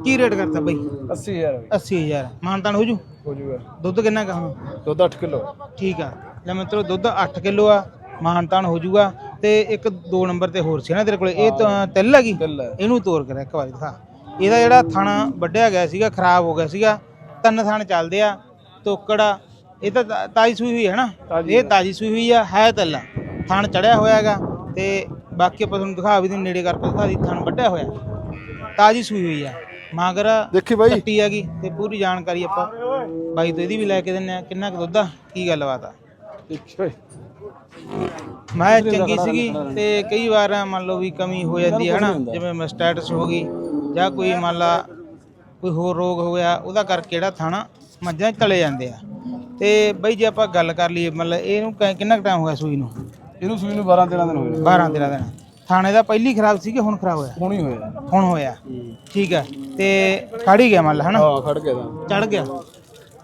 ਕੀ ਰੇਟ ਕਰਤਾ ਬਾਈ? 80000 80000 ਮਾਨਤਾਨ ਹੋ ਜੂ ਹੋ ਜੂਗਾ ਦੁੱਧ ਕਿੰਨਾ ਕਹਾਂ ਦੁੱਧ 8 ਕਿਲੋ। ਠੀਕ ਆ। ਲੈ ਮਿੱਤਰੋ ਦੁੱਧ 8 ਕਿਲੋ ਆ ਮਾਨਤਾਨ ਹੋ ਜਾਊਗਾ ਤੇ ਇੱਕ ਦੋ ਨੰਬਰ ਤੇ ਹੋਰ ਸੀ ਨਾ ਤੇਰੇ ਕੋਲੇ। ਇਹ ਤਾਂ ਤਿੱਲ ਹੈਗੀ ਤਿੱਲ ਹੈ। ਇਹਨੂੰ ਤੋਰ ਕੇ ਇੱਕ ਵਾਰੀ ਦਿਖਾ। ਇਹਦਾ ਜਿਹੜਾ ਥਣ ਵੱਢਿਆ ਗਿਆ ਸੀਗਾ ਖਰਾਬ ਹੋ ਗਿਆ ਸੀਗਾ। ਤਿੰਨ ਥਣ ਚੱਲਦੇ ਆ ਤੋਕੜਾ ਇਹ ਤਾਂ ਤਾ- ਤਾਜ਼ੀ ਸੂਈ ਹੋਈ ਹੈ ਨਾ? ਇਹ ਤਾਜ਼ੀ ਸੂਈ ਹੋਈ ਆ ਹੈ ਤਿੱਲ ਥਣ ਚੜਿਆ ਹੋਇਆ ਹੈਗਾ। ਤੇ ਬਾਕੀ ਆਪਾਂ ਤੁਹਾਨੂੰ ਦਿਖਾ ਵੀ ਦੇ ਨੇੜੇ ਕਰਕੇ ਦਿਖਾ ਦੀ ਥਣ ਵੱਢਿਆ ਹੋਇਆ। ਤਾਜ਼ੀ ਸੂਈ ਹੋਈ ਆ। ਮਗਰ ਦੇਖੀ ਬਾਈ। ਕੱਟੀ ਹੈਗੀ ਤੇ ਪੂਰੀ ਜਾਣਕਾਰੀ ਆਪਾਂ ਬਾਈ ਤੋਂ ਇਹਦੀ ਵੀ ਲੈ ਕੇ ਦਿੰਨੇ ਆ ਕਿੰਨਾ ਕੁ ਦੁੱਧ ਆ? ਕੀ ਗੱਲਬਾਤ ਆ? ਮੈਂ ਚੰਗੀ ਸੀਗੀ ਤੇ ਕਈ ਵਾਰ ਮੰਨ ਲਓ ਵੀ ਕਮੀ ਹੋ ਜਾਂਦੀ ਹੈ ਨਾ ਜਿਵੇਂ ਮਸਟੈਟਸ ਹੋ ਗਈ ਜਾਂ ਕੋਈ ਮੰਨ ਲਾ ਕੋਈ ਹੋਰ ਰੋਗ ਹੋ ਗਿਆ ਉਹਦਾ ਕਰਕੇ ਜਿਹੜਾ ਥਾਣਾ ਮੱਝਾਂ 'ਚ ਤਲੇ ਜਾਂਦੇ ਆ। ਤੇ ਬਈ ਜੇ ਆਪਾਂ ਗੱਲ ਕਰ ਲਈਏ ਮਤਲਬ ਇਹਨੂੰ ਕਿ- ਕਿੰਨਾ ਟਾਈਮ ਹੋ ਗਿਆ ਸੂਈ ਨੂੰ? ਇਹਨੂੰ ਸੂਈ ਨੂੰ 12 13 ਦਿਨ ਹੋਏ ਨੇ 12 13 ਦਿਨ। ਥਾਣੇ ਦਾ ਪਹਿਲੀ ਖਰਾਬ ਸੀ ਕਿ ਹੁਣ ਖਰਾਬ ਹੋਇਆ। ਹੁਣ ਹੀ ਹੋਇਆ। ਹੁਣ ਹੋਇਆ। ਠੀਕ ਹੈ ਤੇ ਖੜ ਹੀ ਗਿਆ ਮੰਨ ਲਾ ਹਨਾ? ਹਾਂ ਖੜ ਗਿਆ ਤਾਂ। ਚੜ ਗਿਆ।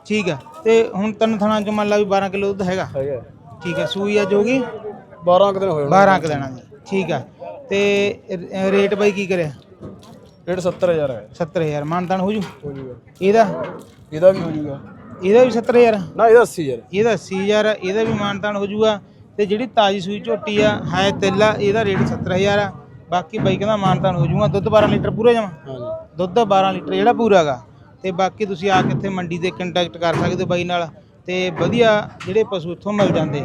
ਠੀਕ ਹੈ ਤੇ ਹੁਣ ਤਿੰਨ ਥਾਣਾ 'ਚ ਮੰਨ ਲਾ ਵੀ 12 ਕਿਲੋ ਦੁੱਧ ਹੈਗਾ। ਹੈਗਾ। ਠੀਕ ਹੈ ਸੂਈ ਅੱਜ ਹੋ ਗਈ? 12 ਕੁ ਦਿਨ ਹੋਏ ਹੋਣੇ। 12 ਕ ਦੇਣਾ ਜੀ ਠੀਕ ਆ ਤੇ ਰ- ਰੇਟ ਬਾਈ ਕੀ ਕਰਿਆ? ਡੇਢ 70000 ਹੈ। 70000 ਮਾਨਤਾਨ ਹੋ ਜੂ? ਹੋ ਜੂਗਾ। ਇਹਦਾ? ਇਹਦਾ ਵੀ ਹੋ ਜੂਗਾ। ਇਹਦਾ ਵੀ 70000 ਨਾ ਇਹਦਾ 80000 ਇਹਦਾ 80000 ਇਹਦਾ ਵੀ ਮਾਨਤਾਨ ਹੋ ਜੂਗਾ। ਤੇ ਜਿਹੜੀ ਤਾਜੀ ਸੂਈ ਝੋਟੀ ਆ ਹੈ ਤਿੱਲਾ ਇਹਦਾ ਰੇਟ 70000 ਆ। ਬਾਕੀ ਬਾਈ ਕਹਿੰਦਾ ਮਾਨਤਾਨ ਹੋ ਜੂਗਾ ਦੁੱਧ 12 ਲੀਟਰ ਪੂਰਾ ਜਮਾ। ਹਾਂਜੀ। ਦੁੱਧ 12 ਲੀਟਰ ਜਿਹੜਾ ਪੂਰਾ ਗਾ ਤੇ ਬਾਕੀ ਤੁਸੀਂ ਆ ਕੇ ਇੱਥੇ ਮੰਡੀ ਦੇ ਕੰਟੈਕਟ ਕਰ ਸਕਦੇ ਹੋ ਬਾਈ ਨਾਲ। ਤੇ ਵਧੀਆ ਜਿਹੜੇ ਪਸ਼ੂ ਇੱਥੋਂ ਮਿਲ ਜਾਂਦੇ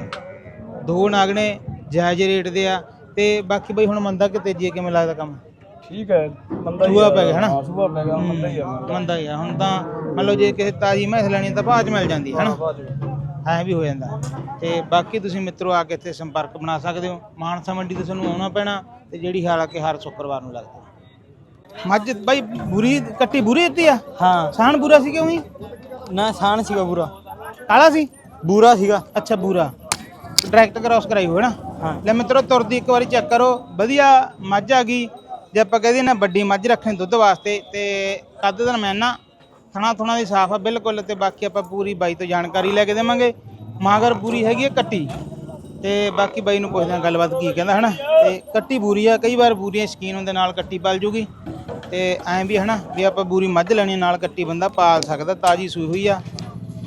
ਦੋ ਨਾਗਣੇ ਜਾਇਜ਼ ਰੇਟ ਦੇ ਆ। ਤੇ ਬਾਕੀ ਬਾਈ ਹੁਣ ਮੰਦਾ ਕਿ ਤੇਜੀ ਕਿਵੇਂ ਲੱਗਦਾ ਕੰਮ? ਠੀਕ ਹੈ ਮੰਦਾ ਹੀ ਸੂਆ ਆ। ਪੈ ਗਿਆ ਹਨਾ? ਸੂਆ ਪੈ ਗਿਆ ਮੰਦਾ ਹੀ ਆ। ਮੰਦਾ ਮੰਦਾ ਹੀ ਆ। ਹੁਣ ਤਾਂ ਮੰਨ ਲਓ ਜੇ ਕਿਸੇ ਤਾਜੀ ਮੈਸ ਲੈਣੀ ਤਾਂ ਬਾਅਦ ਚ ਮਿਲ ਜਾਂਦੀ ਹੈ ਹਨਾ ਐਂ ਵੀ ਹੋ ਜਾਂਦਾ। ਤੇ ਬਾਕੀ ਤੁਸੀਂ ਮਿੱਤਰੋ ਆ ਕੇ ਇੱਥੇ ਸੰਪਰਕ ਬਣਾ ਸਕਦੇ ਹੋ। ਮਾਨਸਾ ਮੰਡੀ ਤੇ ਤੁਹਾਨੂੰ ਆਉਣਾ ਪੈਣਾ ਤੇ ਜਿਹੜੀ ਹਾਲਾਂਕਿ ਹਰ ਸ਼ੁੱਕਰਵਾਰ ਨੂੰ ਲੱਗਦੀ ਹੈ। ਮੱਝ ਬਾਈ ਬੁਰੀ ਕੱਟੀ ਬੁਰੀ ਦਿੱਤੀ ਆ? ਹਾਂ। ਸਾਨ ਬੁਰਾ ਸੀ ਕਿਉਂ ਹੀ ਨਾ ਸਾਨ ਸੀਗਾ ਪੂਰਾ ਕਾਲਾ ਸੀ? ਬੂਰਾ ਸੀਗਾ। ਅੱਛਾ ਬੁਰਾ। ਡਾਇਰੈਕਟ ਕ੍ਰਾਸ ਕਰਾਈ ਹੋਇਆ ਨਾ। ਹਾਂ। ਲੈ ਮਿੱਤਰੋ ਤੁਰਦੀ ਇੱਕ ਵਾਰੀ ਚੈੱਕ ਕਰੋ। ਵਧੀਆ ਮੱਝ ਆ ਗਈ। ਜੇ ਆਪਾਂ ਕਹਦੇ ਨਾ ਵੱਡੀ ਮੱਝ ਰੱਖਣੀ ਦੁੱਧ ਵਾਸਤੇ ਤੇ ਕੱਦ ਦਰਮਿਆਨਾ ਥਣਾ ਥੁਣਾ ਦੀ ਸਾਫ਼ ਆ, ਬਿਲਕੁਲ, ਤੇ ਬਾਕੀ ਆਪਾਂ ਪੂਰੀ ਬਾਈ ਤੋਂ ਜਾਣਕਾਰੀ ਲੈ ਕੇ ਦੇਵਾਂਗੇ। ਮਾਗਰ ਪੂਰੀ ਹੈਗੀ ਹੈ ਕੱਟੀ, ਤੇ ਬਾਕੀ ਬਾਈ ਨੂੰ ਪੁੱਛਦੇ ਹਾਂ ਗੱਲਬਾਤ ਕੀ ਕਹਿੰਦਾ, ਹਨਾ? ਤੇ ਕੱਟੀ ਬੂਰੀ ਆ, ਕਈ ਵਾਰ ਬੂਰੀਆਂ ਸ਼ਕੀਨ ਹੁੰਦੇ ਨਾਲ ਕੱਟੀ ਪਲ ਜੂਗੀ। ਤੇ ਐਂ ਵੀ, ਹਨਾ, ਵੀ ਆਪਾਂ ਬੂਰੀ ਮੱਝ ਲੈਣੀ ਨਾਲ ਕੱਟੀ ਬੰਦਾ ਪਾਲ ਸਕਦਾ, ਤਾਜੀ ਸੂਈ ਹੋਈ ਆ।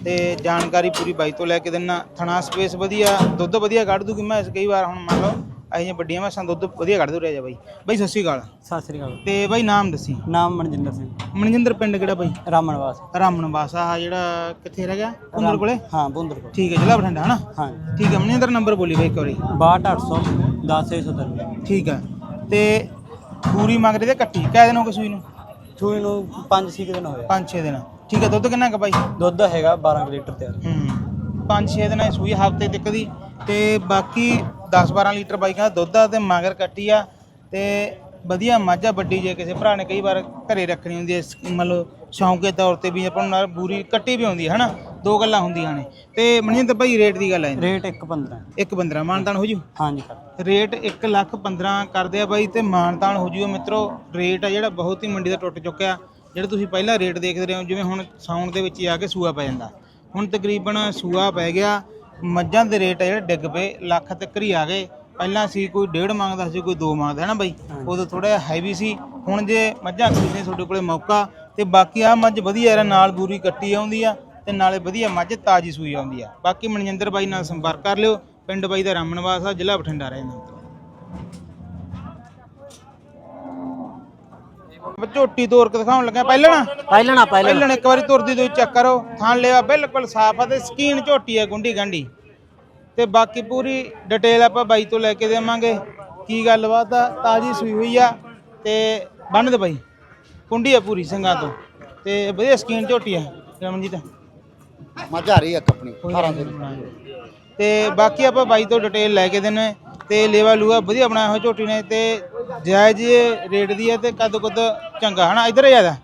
ਤੇ ਜਾਣਕਾਰੀ ਪੂਰੀ ਬਾਈ ਤੋਂ ਲੈ ਕੇ ਦਿੰਨਾ। ਥਣਾ ਸਪੇਸ ਵਧੀਆ, ਦੁੱਧ ਵਧੀਆ ਕੱਢ ਦੂਗੀ, ਮੈਂ ਕਈ ਵਾਰ ਹੁਣ ਮੰਨ ਲਓ ਅਸੀਂ ਜਿਹੀਆਂ ਵੱਡੀਆਂ ਮੈਸਾਂ ਦੁੱਧ ਵਧੀਆ ਕੱਢ ਦੋ ਰਿਹਾ ਜਾ ਬਾਈ। ਬਾਈ ਸਤਿ ਸ਼੍ਰੀ ਅਕਾਲ। ਸਤਿ ਸ੍ਰੀ ਅਕਾਲ। ਤੇ ਬਾਈ ਨਾਮ ਦੱਸੀ। ਨਾਮ ਮਨਜਿੰਦਰ ਸਿੰਘ। ਮਨਜਿੰਦਰ ਪਿੰਡ ਕਿਹੜਾ ਬਾਈ? ਰਾਮਨਵਾਸ ਰਾਮਨਵਾਸ ਆ ਜਿਹੜਾ ਕਿੱਥੇ ਰਹਿ ਗਿਆ? ਕੁੰਦਰ ਕੋਲੇ ਹਾਂ ਬੁੰਦਰਪੁਰ ਠੀਕ ਹੈ ਜ਼ਿਲ੍ਹਾ ਬਠਿੰਡਾ ਹਨਾ? ਹਾਂ ਠੀਕ ਹੈ ਮਨਜਿੰਦਰ ਨੰਬਰ ਬੋਲੀ ਬਾਈ ਇੱਕ ਵਾਰੀ। 62800 10693 ਠੀਕ ਹੈ। ਤੇ ਪੂਰੀ ਮੰਗਦੇ ਤੇ ਕੱਟੀ। ਕਿਹ ਦਿਨ ਹੋ ਗਏ ਸੂਈ ਨੂੰ? ਸੂਈ ਨੂੰ 5-6 ਦਿਨ ਹੋਇਆ 5-6 ਦਿਨ। ਠੀਕ ਹੈ ਦੁੱਧ ਕਿੰਨਾ ਕੁ ਬਾਈ? ਦੁੱਧ ਹੈਗਾ 12 ਲੀਟਰ ਤਿਆਰ। ਹੂੰ। 5-6 ਦਿਨਾਂ ਦੀ ਸੂਈ ਹਫ਼ਤੇ ਤੱਕ ਦੀ। ਤੇ ਬਾਕੀ 10-12 ਲੀਟਰ ਬਾਈ ਕਹਿੰਦਾ ਦੁੱਧ ਆ ਤੇ ਮਗਰ ਕੱਟੀ ਆ ਤੇ ਵਧੀਆ ਮੱਝ ਵੱਡੀ ਜੇ ਕਿਸੇ ਭਰਾ ਨੇ ਕਈ ਵਾਰ ਘਰੇ ਰੱਖਣੀ ਹੁੰਦੀ ਹੈ ਲਓ ਸ਼ੌਂਕ ਦੇ ਤੌਰ ਤੇ ਵੀ ਆਪਾਂ ਨੂੰ ਨਾਲ ਬੂਰੀ ਕੱਟੀ ਵੀ ਆਉਂਦੀ ਹੈ ਹਨਾ? ਦੋ ਗੱਲਾਂ ਹੁੰਦੀਆਂ ਨੇ। ਤੇ ਮਨਜਿੰਦਰ ਭਾਈ ਰੇਟ ਦੀ ਗੱਲ ਹੈ ਰੇਟ 1.15 ਇੱਕ 15 ਮਾਨਤਾਨ ਹੋ ਜੂ? ਹਾਂਜੀ। ਰੇਟ 1 ਲੱਖ 15 ਕਰਦੇ ਆ ਬਾਈ ਤੇ ਮਾਨਤਾਨ ਹੋ ਜੂਗਾ ਮਿੱਤਰੋ ਰੇਟ ਆ ਜਿਹੜਾ ਬਹੁਤ ਹੀ ਮੰਡੀ ਦਾ ਟੁੱਟ ਚੁੱਕਿਆ। ਜਿਹੜਾ ਤੁਸੀਂ ਪਹਿਲਾਂ ਰੇਟ ਦੇਖਦੇ ਰਹੇ ਹੋ ਜਿਵੇਂ ਹੁਣ ਸਾਉਣ ਦੇ ਵਿੱਚ ਆ ਕੇ ਸੂਆ ਪੈ ਜਾਂਦਾ। ਹੁਣ ਤਕਰੀਬਨ ਸੂਆ ਪੈ ਗਿਆ। ਮੱਝਾਂ ਦੇ ਰੇਟ ਆ ਜਿਹੜੇ ਡਿੱਗ ਪਏ ਲੱਖ ਤੱਕ ਹੀ ਆ ਗਏ। ਪਹਿਲਾਂ ਸੀ ਕੋਈ ਡੇਢ ਮੰਗਦਾ ਸੀ ਕੋਈ ਦੋ ਮੰਗਦਾ ਹੈ ਨਾ ਬਾਈ? ਉਦੋਂ ਥੋੜਾ ਜਿਹਾ ਹੈਵੀ ਸੀ। ਹੁਣ ਜੇ ਮੱਝਾਂ ਖਰੀਦਣੇ ਤੁਹਾਡੇ ਕੋਲੇ ਮੌਕਾ ਤੇ ਬਾਕੀ ਆ ਮੱਝ ਵਧੀਆ ਯਾਰ ਨਾਲ ਬੂਰੀ ਕੱਟੀ ਆਉਂਦੀ ਆ ਤੇ ਨਾਲੇ ਵਧੀਆ ਮੱਝ ਤਾਜੀ ਸੂਈ ਆਉਂਦੀ ਆ। ਬਾਕੀ ਮਨਜਿੰਦਰ ਬਾਈ ਨਾਲ ਸੰਪਰਕ ਕਰ ਲਿਓ। ਪਿੰਡ ਬਾਈ ਦਾ ਰਾਮਨਵਾਸ ਆ ਜ਼ਿਲ੍ਹਾ ਬਠਿੰਡਾ ਰਹਿੰਦਾ। ਝੋਟੀ ਤੋਰ ਕੇ ਦਿਖਾਉਣ ਲੱਗਾ ਪਹਿਲਾਂ ਨਾ ਪਹਿਲਾਂ ਨਾ ਪਹਿਲਾਂ ਇੱਕ ਵਾਰੀ ਤੁਰਦੀ ਦੋ ਚੈੱਕ ਕਰੋ। ਥਾਂ ਲਿਆ ਬਿਲਕੁਲ ਸਾਫ਼ ਆ ਤੇ ਸਕੀਨ ਝੋਟੀ ਆ ਗੁੰਡੀ ਗੰਢੀ। ਤੇ ਬਾਕੀ ਪੂਰੀ ਡਿਟੇਲ ਆਪਾਂ ਬਾਈ ਤੋਂ ਲੈ ਕੇ ਦੇਵਾਂਗੇ। ਕੀ ਗੱਲਬਾਤ ਆ? ਤਾਜੀ ਸੂਈ ਹੋਈ ਆ ਤੇ ਬੰਨ ਦੇ ਬਾਈ। ਕੁੰਡੀ ਆ ਪੂਰੀ ਸਿੰਘਾਂ ਤੋਂ। ਤੇ ਵਧੀਆ ਸਕੀਨ ਝੋਟੀ ਆ ਰਮਨਜੀਤ। ਮਝਾਰੀ ਇੱਕ ਆਪਣੀ 18 ਦੇ। ਤੇ ਬਾਕੀ ਆਪਾਂ ਬਾਈ ਤੋਂ ਡਿਟੇਲ ਲੈ ਕੇ ਦਿੰਨੇ ਤੇ ਲੇਵਾ ਲੂਆ ਵਧੀਆ ਬਣਾਇਆ ਹੋਇਆ ਝੋਟੀ ਨੇ ਤੇ ਜਾਇਜ਼ ਰੇਟ ਦੀ ਹੈ ਤੇ ਕੱਦ ਕੁੱਦ ਚੰਗਾ ਹਨਾ? ਇਧਰ ਜ਼ਿਆਦਾ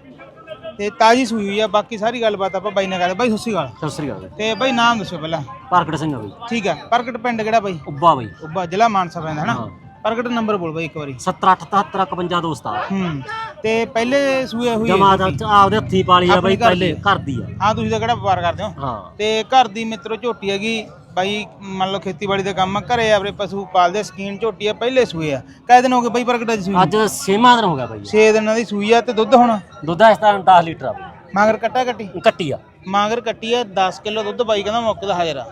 ਤੇ ਤਾਜੀ ਸੂਈ ਹੋਈ ਆ ਬਾਕੀ ਸਾਰੀ ਗੱਲਬਾਤ ਆਪਾਂ ਬਾਈ ਨਾਲ ਕਰਦੇ ਬਾਈ ਸਤਿ ਸ਼੍ਰੀ ਅਕਾਲ। ਸਤਿ ਸ੍ਰੀ ਅਕਾਲ ਤੇ ਬਾਈ ਨਾਮ ਦੱਸੋ ਪਹਿਲਾਂ। ਪ੍ਰਗਟ ਸਿੰਘ ਆ ਬਈ। ਠੀਕ ਆ। ਪ੍ਰਗਟ ਪਿੰਡ ਕਿਹੜਾ ਬਾਈ? ਉੱਬਾ ਬਈ। ਉੱਬਾ ਜ਼ਿਲ੍ਹਾ ਮਾਨਸਾ ਪੈਂਦਾ ਹਨਾ? ਪ੍ਰਗਟ ਨੰਬਰ ਬੋਲ ਬਾਈ ਇੱਕ ਵਾਰੀ। 787751 ਦੋਸਤ ਹੂੰ। ਤੇ ਪਹਿਲੇ ਸੂਏ ਹੋਈ ਜਮਾ ਝੋਟੀ? ਆਪਦੇ ਹੱਥੀ ਪਾਲੀ ਆ ਆਪਣੀ ਬਈ ਘਰ ਪਹਿਲੇ ਦੀ। ਘਰ ਦੀ ਆ। ਹਾਂ ਤੁਸੀਂ ਤਾਂ ਕਿਹੜਾ ਵਪਾਰ ਕਰਦੇ ਹੋ? ਹਾਂ। ਤੇ ਘਰ ਦੀ ਮਿੱਤਰੋ ਝੋਟੀ ਹੈਗੀ ਬਾਈ ਮੰਨ ਲਓ ਖੇਤੀਬਾੜੀ ਦਾ ਕੰਮ ਆ ਘਰੇ ਆਪਣੇ ਪਸ਼ੂ ਪਾਲਦੇ ਸਕੀਨ ਝੋਟੀ ਆ ਪਹਿਲੇ ਸੂਏ ਆ। ਕਾਹ ਦਿਨ ਹੋ ਗਏ ਬਾਈ ਪ੍ਰਗਟ ਸੂਈ? ਅੱਜ 6ਵਾਂ ਦਿਨ ਹੋ ਗਿਆ ਬਈ। 6 ਦਿਨਾਂ ਦੀ ਸੂਈ ਆ ਤੇ ਦੁੱਧ ਹੁਣ? ਦੁੱਧ ਇਸ ਟਾਈਮ 10 ਲੀਟਰ ਆ ਬਈ। ਮਾਂਗਰ ਕੱਟਾ ਕੱਟੀ? ਕੱਟੀ ਆ। ਮਾਂਗਰ ਕੱਟੀ ਆ 10 ਕਿਲੋ ਦੁੱਧ ਬਾਈ ਕਹਿੰਦਾ ਮੌਕੇ ਦਾ ਹਾਜ਼ਰ ਆ।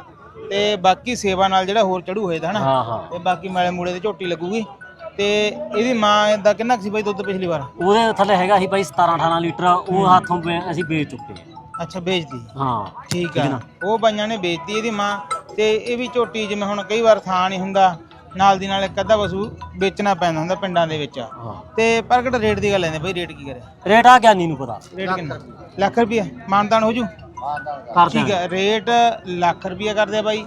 ਤੇ ਬਾਕੀ ਸੇਵਾ ਨਾਲ ਜਿਹੜਾ ਹੋਰ ਚੜੂ ਹੋਏ ਤਾਂ ਹਨਾ? ਹਾਂ ਹਾਂ। ਤੇ ਬਾਕੀ ਮੈਲੇ ਮੂੜੇ ਤੇ ਝੋਟੀ ਲੱਗੂਗੀ। ਤੇ ਇਹਦੀ ਮਾਂ ਦਾ ਕਿੰਨਾ ਕੁ ਸੀ ਬਾਈ ਦੁੱਧ ਪਿਛਲੀ ਵਾਰ? ਉਹਦੇ ਥੱਲੇ ਹੈਗਾ ਸੀ ਬਈ 17 18 ਲੀਟਰ ਉਹ ਹੱਥੋਂ ਵੇ- ਅਸੀਂ ਵੇਚ ਚੁੱਕੇ ਅੱਛਾ ਵੇਚਦੀ ਹਾਂ ਠੀਕ ਆ। ਉਹ ਬਾਈਆਂ ਨੇ ਵੇਚਤੀ ਇਹਦੀ ਮਾਂ ਤੇ ਇਹ ਵੀ ਝੋਟੀ ਜਿਵੇਂ ਹੁਣ ਕਈ ਵਾਰ ਥਾਂ ਨਹੀਂ ਹੁੰਦਾ ਨਾਲ ਦੀ ਨਾਲ ਇੱਕ ਅੱਧਾ ਪਸ਼ੂ ਵੇਚਣਾ ਪੈਂਦਾ ਹੁੰਦਾ ਪਿੰਡਾਂ ਦੇ ਵਿੱਚ। ਹਾਂ। ਤੇ ਪ੍ਰਗਟ ਰੇਟ ਦੀ ਗੱਲ ਲੈਂਦੇ ਬਈ ਰੇਟ ਕੀ ਕਰਿਆ? ਰੇਟ ਆ ਗਿਆਨੀ ਨੂੰ ਪਤਾ। ਰੇਟ ਕਿੰਨਾ? ਲੱਖ ਰੁਪਏ ਮਾਨਦਾਨ ਹੋ ਜੂ? ਕਰ ਠੀਕ ਦਿਆਂਗੇ। ਹੈ ਰੇਟ ਲੱਖ ਰੁਪਏ ਕਰਦੇ ਆ ਬਾਈ।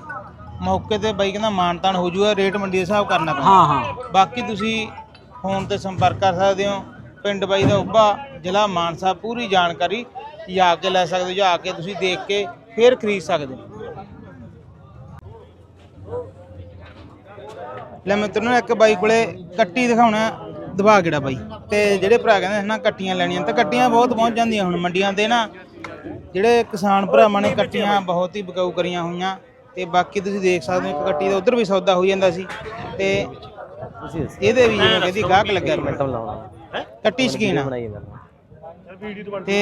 ਮੌਕੇ ਤੇ ਬਾਈ ਕਹਿੰਦਾ ਮਾਨਤਾਨ ਹੋ ਜੂਗਾ ਰੇਟ ਮੰਡੀ ਦੇ ਹਿਸਾਬ ਕਰਨਾ ਪੈਂਦਾ ਹਾਂ ਹਾਂ। ਬਾਕੀ ਤੁਸੀਂ ਫੋਨ ਤੇ ਸੰਪਰਕ ਕਰ ਸਕਦੇ ਹੋ ਪਿੰਡ ਬਾਈ ਦਾ ਉੱਭਾ ਜ਼ਿਲ੍ਹਾ ਮਾਨਸਾ ਪੂਰੀ ਜਾਣਕਾਰੀ ਜਾ ਕੇ ਲੈ ਸਕਦੇ ਹੋ ਜਾ ਕੇ ਤੁਸੀਂ ਦੇਖ ਕੇ ਫਿਰ ਖਰੀਦ ਸਕਦੇ ਹੋ। ਲੈ ਮਿੱਤਰੋ ਨੂੰ ਇੱਕ ਬਾਈ ਕੋਲੇ ਕੱਟੀ ਦਿਖਾਉਣਾ ਦਬਾ ਕਿਹੜਾ ਬਾਈ? ਤੇ ਜਿਹੜੇ ਭਰਾ ਕਹਿੰਦੇ ਨਾ ਕੱਟੀਆਂ ਲੈਣੀਆਂ ਤਾਂ ਕੱਟੀਆਂ ਬਹੁਤ ਪਹੁੰਚ ਜਾਂਦੀਆਂ ਹੁਣ ਮੰਡੀਆਂ ਤੇ ਨਾ। ਜਿਹੜੇ ਕਿਸਾਨ ਭਰਾਵਾਂ ਨੇ ਕੱਟੀਆਂ ਬਹੁਤ ਹੀ ਬਕਾਊ ਕਰੀਆਂ ਹੋਈਆਂ। ਤੇ ਬਾਕੀ ਤੁਸੀਂ ਦੇਖ ਸਕਦੇ ਹੋ ਇੱਕ ਕੱਟੀ ਦਾ ਉਧਰ ਵੀ ਸੌਦਾ ਹੋਈ ਜਾਂਦਾ ਸੀ ਤੇ ਇਹਦੇ ਵੀ ਜਿਵੇਂ ਕਹਿੰਦੀ ਗਾਹਕ ਲੱਗਿਆ ਪਿਆ ਕੱਟੀ ਸ਼ਕੀਨ ਆ। ਤੇ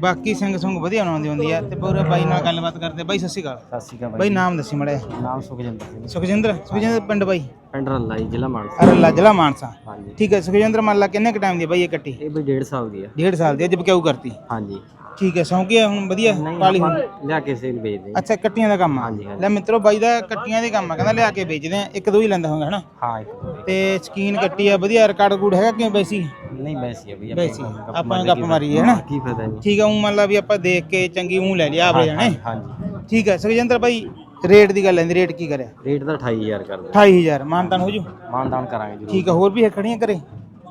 ਬਾਕੀ ਸਿੰਘ ਸੁੰਗ ਵਧੀਆ ਬਣਾਉਂਦੀ ਹੁੰਦੀ ਆ। ਤੇ ਪੂਰੇ ਬਾਈ ਨਾਲ ਗੱਲਬਾਤ ਕਰਦੇ ਬਾਈ ਸਤਿ ਸ਼੍ਰੀ ਅਕਾਲ। ਸਤਿ ਸ਼੍ਰੀ ਅਕਾਲ ਬਾਈ ਨਾਮ ਦੱਸੀ ਮੜਿਆ ਨਾਮ ਸੁਖਜਿੰਦਰ ਸਿੰਘ। ਸੁਖਜਿੰਦਰ? ਸੁਖਜਿੰਦਰ ਪਿੰਡ ਬਾਈ? ਪਿੰਡ ਰੱਲਾ ਜੀ ਜ਼ਿਲ੍ਹਾ ਮਾਨਸਾ। ਅਰਲਾ ਜ਼ਿਲ੍ਹਾ ਮਾਨਸਾ। ਹਾਂਜੀ। ਠੀਕ ਹੈ ਸੁਖਜਿੰਦਰ ਮੰਨ ਲਾ ਕਿੰਨੇ ਕ ਟਾਈਮ ਦੀ ਆ ਬਾਈ ਇਹ ਕੱਟੀ ਇਹ ਬਈ 1.5 ਸਾਲ ਦੀ ਆ। ਡੇਢ ਸਾਲ ਦੀ ਅੱਜ ਬਕਾਊ ਕਰਤੀ? ਹਾਂਜੀ। ਠੀਕ ਹੈ ਸੌਂਕੀ ਆ ਹੁਣ ਵਧੀਆ? ਪਾਲੀ ਹੁਣ? ਲਿਆ ਕੇ ਸੇਲ ਵੇਚਦੇ ਅੱਛਾ ਕੱਟੀਆਂ ਦਾ ਕੰਮ ਆ? ਹਾਂਜੀ, ਹਾਂਜੀ। ਲੈ ਮਿੱਤਰੋ ਬਾਈ ਦਾ ਕੱਟੀਆਂ ਦੇ ਕੰਮ ਆ ਕਹਿੰਦਾ ਲਿਆ ਕੇ ਵੇਚਦੇ ਆ ਇੱਕ ਦੋ ਹੀ ਲੈਂਦਾ ਹੋਗਾ ਹਨਾ? ਹਾਂ ਇੱਕ ਤੇ ਸਕੀਨ ਕੱਟੀ ਆ ਵਧੀਆ ਰਿਕਾਰਡ ਗੂਡ ਹੈਗਾ ਕਿਉਂ ਬੈਸੀ? ਨਹੀਂ ਵੈਸੀ ਆ ਬਈ ਬੈਸੀ ਆਪਾਂ ਗੱਪ ਮਾਰੀ ਹੈ ਹਨਾ? ਕੀ ਫਾਇਦਾ ਨਹੀਂ ਠੀਕ ਆ ਉਹ ਮੰਨ ਲਾ ਵੀ ਆਪਾਂ ਦੇਖ ਕੇ ਚੰਗੀ ਮੂੰਹ ਲੈ ਲਿਆ ਆਪਰੇ ਜਾਣੇ। ਹਾਂਜੀ। ਠੀਕ ਹੈ ਸੁਖਜਿੰਦਰ ਬਾਈ ਰੇਟ ਦੀ ਗੱਲ ਲੈਂਦੀ ਰੇਟ ਕੀ ਕਰਿਆ? ਰੇਟ ਤਾਂ 28000 ਕਰ ਦੇ 28000 ਮਾਨਤਾਨ ਹੋ ਜੂ? ਮਾਨਦਾਨ ਕਰਾਂਗੇ ਜਰੂਰ। ਠੀਕ ਆ ਹੋਰ ਵੀ ਹੈ ਖੜੀਆਂ ਕਰੇ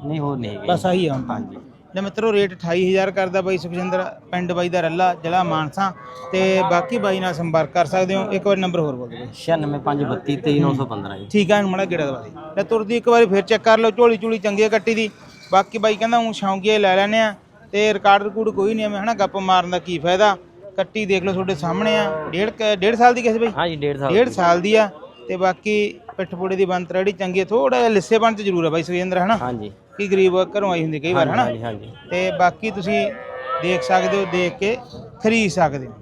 ਨਹੀਂ ਹੋਰ ਨਹੀਂ ਹੈਗੇ। ਬਸ ਆਹੀ ਆ ਹੁਣ। ਤਾਂ ਲੈ ਮਿੱਤਰੋ ਰੇਟ 28000 ਕਰਦਾ ਬਾਈ ਸੁਖਜਿੰਦਰ ਪਿੰਡ ਬਾਈ ਦਾ ਰੱਲਾ ਜ਼ਿਲ੍ਹਾ ਮਾਨਸਾ। ਤੇ ਬਾਕੀ ਬਾਈ ਨਾਲ ਸੰਪਰਕ ਕਰ ਸਕਦੇ ਹੋ। ਇੱਕ ਵਾਰੀ ਨੰਬਰ ਹੋਰ ਬੋਲ ਦਿਓ 9652323915 ਜੀ। ਠੀਕ ਹੁਣ ਮੜਾ ਗੇੜਾ ਦਵਾ ਦੇ। ਲੈ ਤੁਰਦੀ ਇੱਕ ਵਾਰੀ ਫਿਰ ਚੈੱਕ ਕਰ ਲਓ ਝੋਲੀ ਝੋਲੀ ਚੰਗੀ ਕੱਟੀ ਦੀ। ਬਾਕੀ ਬਾਈ ਕਹਿੰਦਾ ਉਹ ਸ਼ੌਂਕੀਏ ਲੈ ਲੈਣੇ ਆ। ਤੇ ਰਿਕਾਰਡ ਰਿਕੂਡ ਕੋਈ ਨਹੀਂ ਐਵੇਂ ਹਨਾ ਗੱਪ ਮਾਰਨ ਦਾ ਕੀ ਫਾਇਦਾ? ਕੱਟੀ ਦੇਖ ਲਓ ਤੁਹਾਡੇ ਸਾਹਮਣੇ ਆ। ਡੇਢ ਡੇਢ ਸਾਲ ਦੀ ਕਿਸੇ ਬਾਈ? ਹਾਂ ਜੀ 1.5 ਸਾਲ ਡੇਢ ਸਾਲ ਦੀ ਆ। ਤੇ ਬਾਕੀ ਪਿੱਠ ਪੂੜੇ ਦੀ ਬੰਤ ਰੜੀ ਚੰਗੀ ਆ ਥੋੜਾ ਜਿਹਾ ਲਿੱਸੇ ਬਣ ਚ ਜ਼ਰੂਰ ਆ ਬਾਈ ਸੁਖਜਿੰਦਰ ਹਨਾ? ਹਾਂਜੀ। ਕੀ ਗਰੀਬ ਘਰੋਂ ਆਈ ਹੁੰਦੀ ਕਈ ਵਾਰ ਹਨਾ? ਹਾਂਜੀ ਹਾਂਜੀ ਤੇ ਬਾਕੀ ਤੁਸੀਂ ਦੇਖ ਸਕਦੇ ਹੋ ਦੇਖ ਕੇ ਖਰੀਦ ਸਕਦੇ ਹੋ।